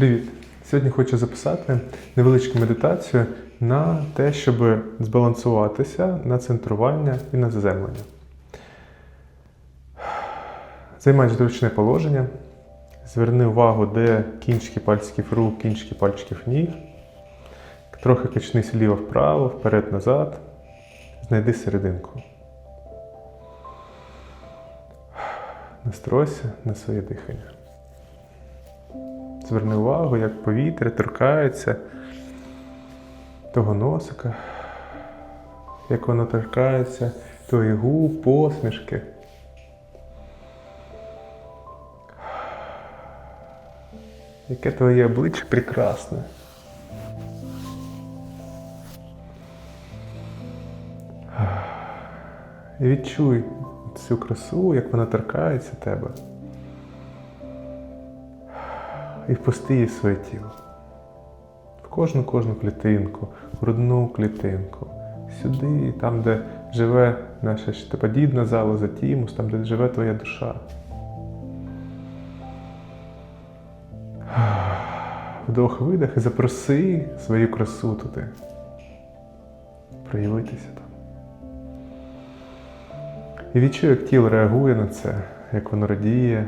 Привіт! Сьогодні хочу записати невеличку медитацію на те, щоб збалансуватися на центрування і на заземлення. Займай зручне положення. Зверни увагу, де кінчики пальчиків рук, кінчики пальчиків ніг. Трохи качнись вліво-вправо, вперед-назад. Знайди серединку. Настройся на своє дихання. Зверни увагу, як повітря торкається того носика, як воно торкається твоїх губ, посмішки. Яке твоє обличчя прекрасне. І відчуй цю красу, як вона торкається тебе. І впусти в своє тіло. В кожну кожну клітинку, грудну клітинку. Сюди, там, де живе наша щитоподібна залоза тімус, там, де живе твоя душа. Вдох, видих і запроси свою красу туди. Проявитися там. І відчуй, як тіло реагує на це, як воно радіє.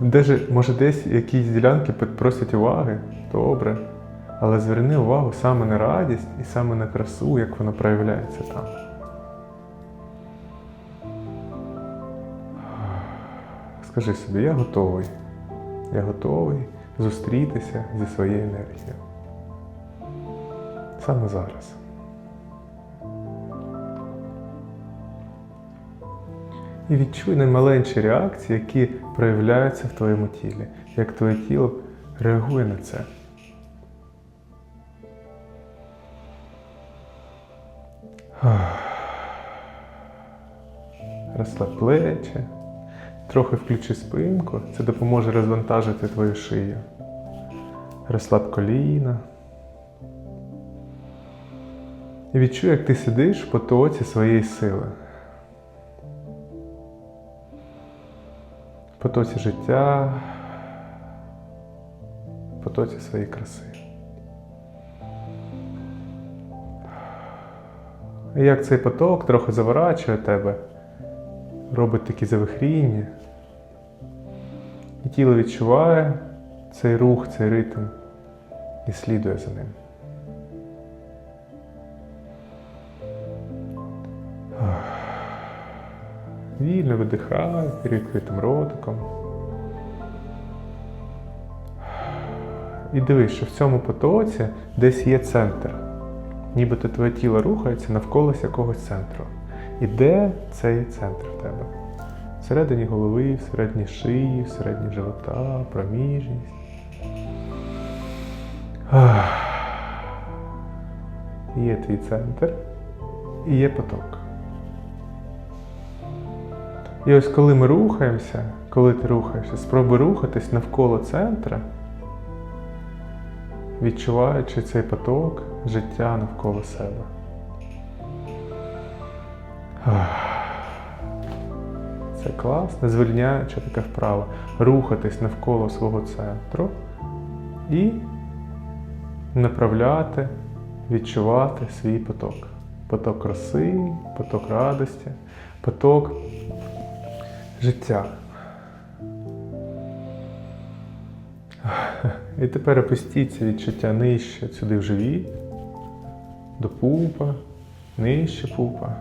Даже, може, десь якісь ділянки просять уваги, добре. Але зверни увагу саме на радість і саме на красу, як воно проявляється там. Скажи собі, я готовий. Я готовий зустрітися зі своєю енергією. Саме зараз. І відчуй наймаленші реакції, які проявляються в твоєму тілі, як твоє тіло реагує на це. Розслаб плечі, трохи включи спинку, це допоможе розвантажити твою шию. Розслаб коліна. І відчуй, як ти сидиш в потоці своєї сили. Потоці життя, потоці своєї краси. І як цей поток трохи заворачує тебе, робить такі завихріння, і тіло відчуває цей рух, цей ритм і слідує за ним. Вільно видихай відкритим ротиком. І дивись, що в цьому потоці десь є центр. Нібито твоє тіло рухається навколо якогось центру. І де цей центр в тебе? Всередині голови, всередині шиї, всередині живота, проміжність. Є твій центр і є поток. І ось коли ми рухаємося, коли ти рухаєшся, спробуй рухатись навколо центра, відчуваючи цей поток життя навколо себе. Це класно, звільняюча така вправа. Рухатись навколо свого центру і направляти, відчувати свій поток. Поток краси, поток радості, поток життя. І тепер опустіться відчуття нижче сюди в живіт, до пупа, нижче пупа.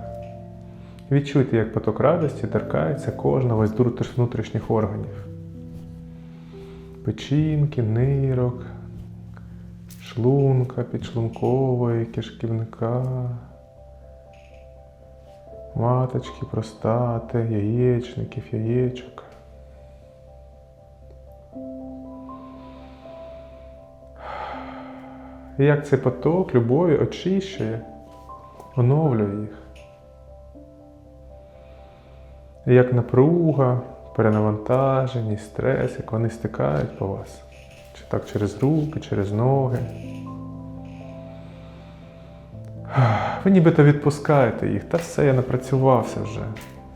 Відчуйте, як поток радості торкається кожного з внутрішніх органів. Печінки, нирок, шлунка, підшлункової, кишківника, маточки, простати, яєчників, яєчок. І як цей поток любові очищує, оновлює їх. І як напруга, перенавантаженість, стрес, як вони стикають по вас. Чи так через руки, через ноги. ви нібито відпускаєте їх. Та все, я напрацювався вже.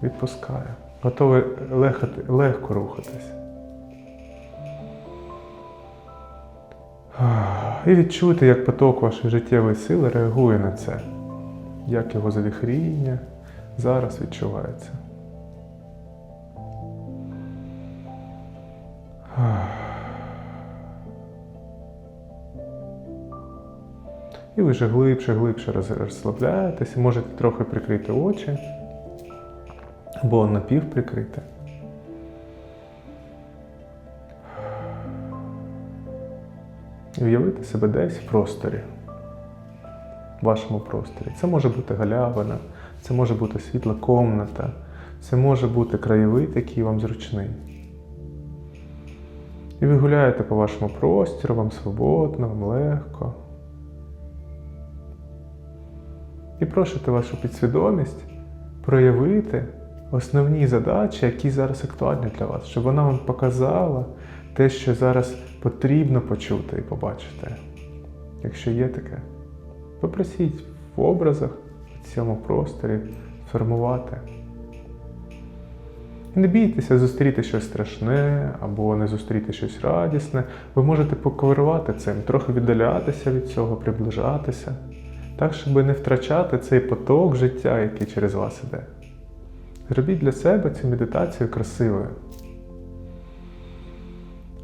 Відпускаю. Готовий легати, легко рухатись. І відчуйте, як поток вашої життєвої сили реагує на це, як його завіхріння зараз відчувається. І ви вже глибше, глибше роз- розслабляєтеся, можете трохи прикрити очі або напівприкрити. І уявити себе десь в просторі, в вашому просторі. Це може бути галявина, це може бути світла комната, це може бути краєвид, який вам зручний. І ви гуляєте по вашому простору, вам свободно, вам легко. І просите вашу підсвідомість проявити основні задачі, які зараз актуальні для вас, щоб вона вам показала те, що зараз потрібно почути і побачити. Якщо є таке, попросіть в образах в цьому просторі сформувати. Не бійтеся зустріти щось страшне або не зустріти щось радісне. Ви можете покерувати цим, трохи віддалятися від цього, приближатися, так, щоб не втрачати цей поток життя, який через вас іде. Зробіть для себе цю медитацію красивою.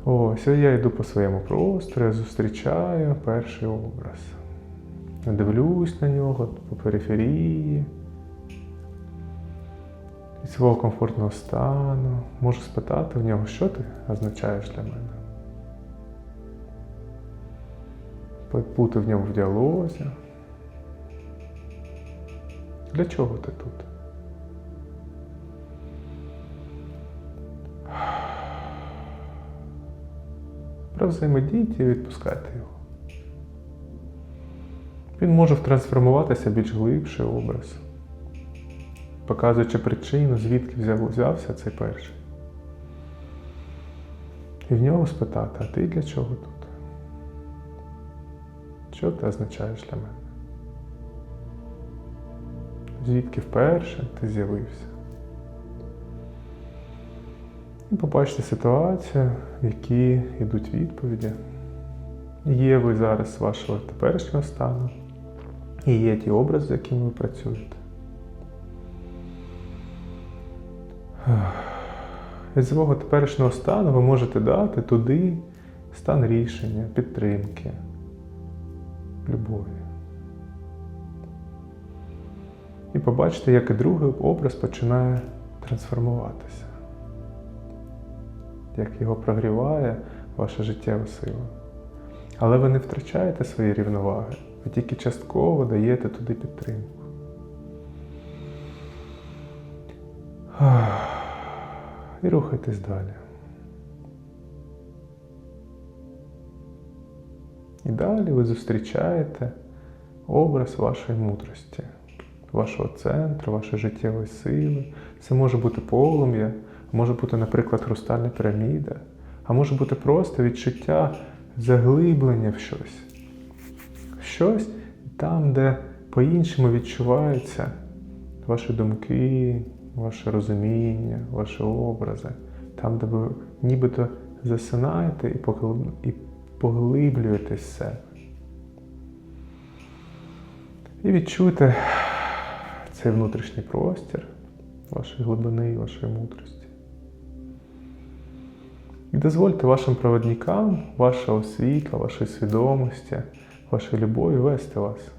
Ось, я йду по своєму простору, я зустрічаю перший образ. Дивлюсь на нього по периферії. Від свого комфортного стану. Можу спитати в нього, що ти означаєш для мене. Бути в ньому в діалозі. Для чого ти тут? Про взаємодійте і відпускайте його. Він може трансформуватися більш глибший образ, показуючи причину, звідки взявся цей перший. І в нього спитати, а ти для чого тут? Що ти означаєш для мене? Звідки вперше ти з'явився? І побачите ситуацію, в якій йдуть відповіді. Є ви зараз з вашого теперішнього стану, і є ті образи, з якими ви працюєте. Від свого теперішнього стану ви можете дати туди стан рішення, підтримки, любові. І побачите, як і другий образ починає трансформуватися, як його прогріває ваша життєва сила. Але ви не втрачаєте свої рівноваги, ви тільки частково даєте туди підтримку. І рухайтесь далі. І далі ви зустрічаєте образ вашої мудрості, вашого центру, вашої життєвої сили. Це може бути полум'я, може бути, наприклад, хрустальна піраміда, а може бути просто відчуття заглиблення в щось. Щось там, де по-іншому відчуваються ваші думки, ваше розуміння, ваші образи, там, де ви нібито засинаєте і поглиб- і поглиблюєтесь себе. І відчуйте цей внутрішній простір вашої глибини і вашої мудрості. І дозвольте вашим проводникам, вашого світла, вашої свідомості, вашої любові вести вас.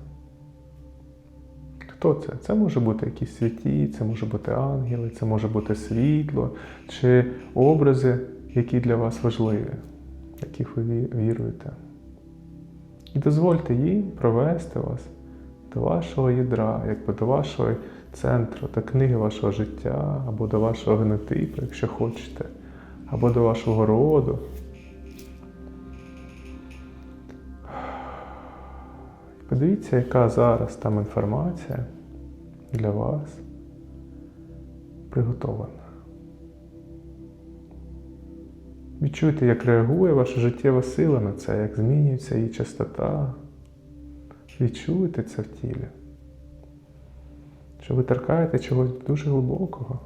Хто це? Це може бути якісь святі, це може бути ангели, це може бути світло чи образи, які для вас важливі, в яких ви віруєте. І дозвольте їм провести вас до вашого ядра, якби до вашого центру, до книги вашого життя, або до вашого генотипу, якщо хочете, або до вашого роду. Подивіться, яка зараз там інформація для вас приготована. Відчуйте, як реагує ваша життєва сила на це, як змінюється її частота. Відчуйте це в тілі. Що ви торкаєте чогось дуже глибокого.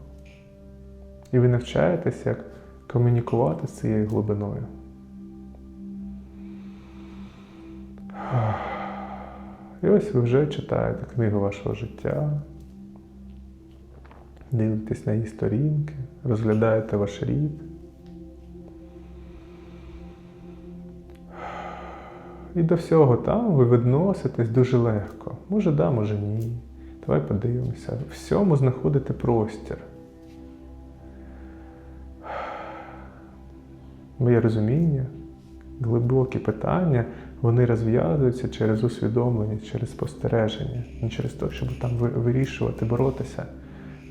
І ви навчаєтесь, як комунікувати з цією глибиною. І ось ви вже читаєте книгу вашого життя, дивитесь на її сторінки, розглядаєте ваш рід. І до всього там ви відноситесь дуже легко. Може да, може ні. Давай подивимося. Всьому знаходите простір. Моє розуміння, глибокі питання, вони розв'язуються через усвідомлення, через спостереження, не через те, щоб там вирішувати, боротися.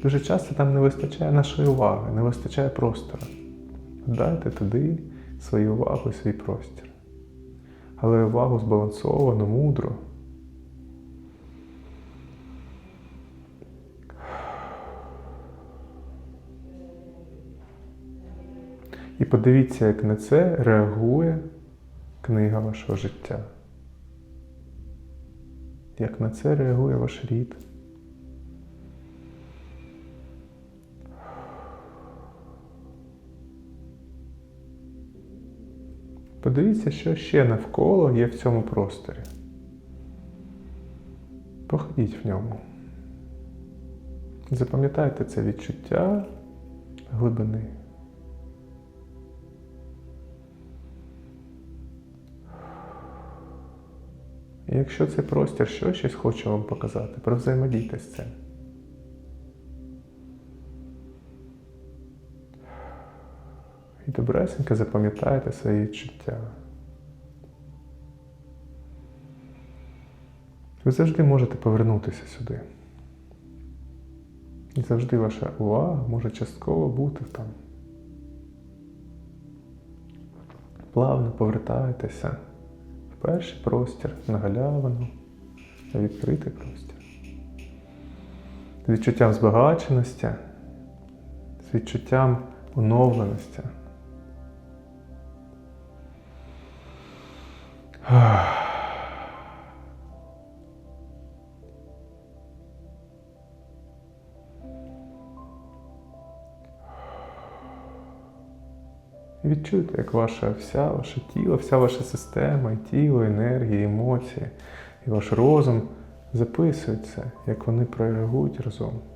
Дуже часто там не вистачає нашої уваги, не вистачає простору. Дайте туди свою увагу свій простір. Але увагу збалансовано, мудро. І подивіться, як на це реагує книга вашого життя. Як на це реагує ваш рід. Подивіться, що ще навколо є в цьому просторі. Походіть в ньому. Запам'ятайте це відчуття глибини. І якщо цей простір що щось хоче вам показати, провзаємодійте з цим. І добресенько запам'ятайте свої відчуття. Ви завжди можете повернутися сюди. І завжди ваша увага може частково бути там. Плавно повертаєтеся в перший простір, на галявину, на відкритий простір. З відчуттям збагаченості, з відчуттям оновленості. І відчуйте, як ваша вся ваше тіло, вся ваша система, і тіло, енергія, емоції, і ваш розум записуються, як вони прореагують разом.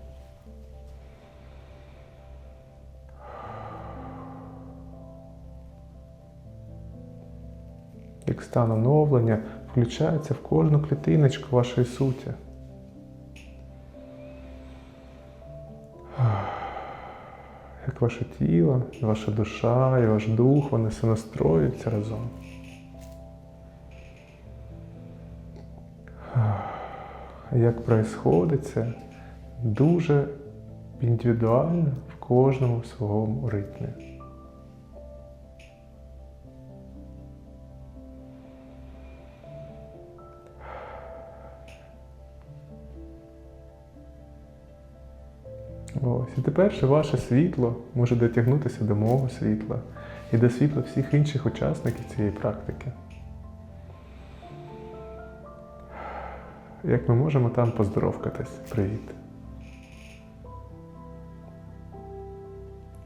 Як стан оновлення включається в кожну клітиночку вашої суті. Як ваше тіло, ваша душа і ваш дух, вони сонастроюються разом. Як це дуже індивідуально в кожному своєму ритмі. Ось. І тепер ще ваше світло може дотягнутися до мого світла і до світла всіх інших учасників цієї практики. Як ми можемо там поздоровкатись? Привіт.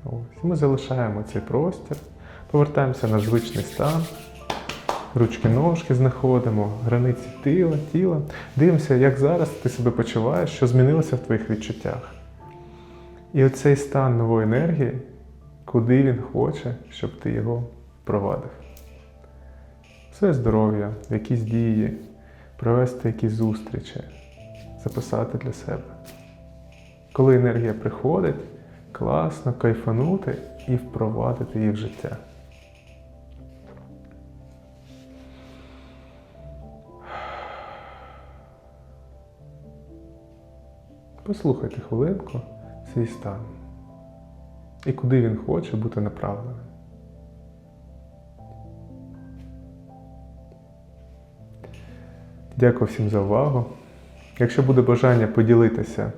Ось. Ми залишаємо цей простір, повертаємося на звичний стан, ручки-ножки знаходимо, границі тіла, тіла. Дивимося, як зараз ти себе почуваєш, що змінилося в твоїх відчуттях. І оцей стан нової енергії, куди він хоче, щоб ти його провадив. Своє здоров'я, якісь дії, провести якісь зустрічі, записати для себе. Коли енергія приходить, класно кайфанути і впровадити її в життя. Послухайте хвилинку свій стан і куди він хоче бути направленим. Дякую всім за увагу. Якщо буде бажання поділитися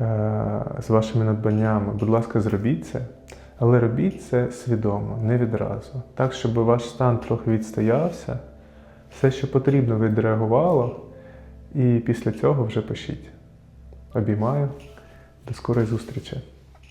е, з вашими надбаннями, будь ласка, зробіть це, але робіть це свідомо, не відразу. Так, щоб ваш стан трохи відстоявся, все, що потрібно, відреагувало, і після цього вже пишіть. Обіймаю. До скорої зустрічі!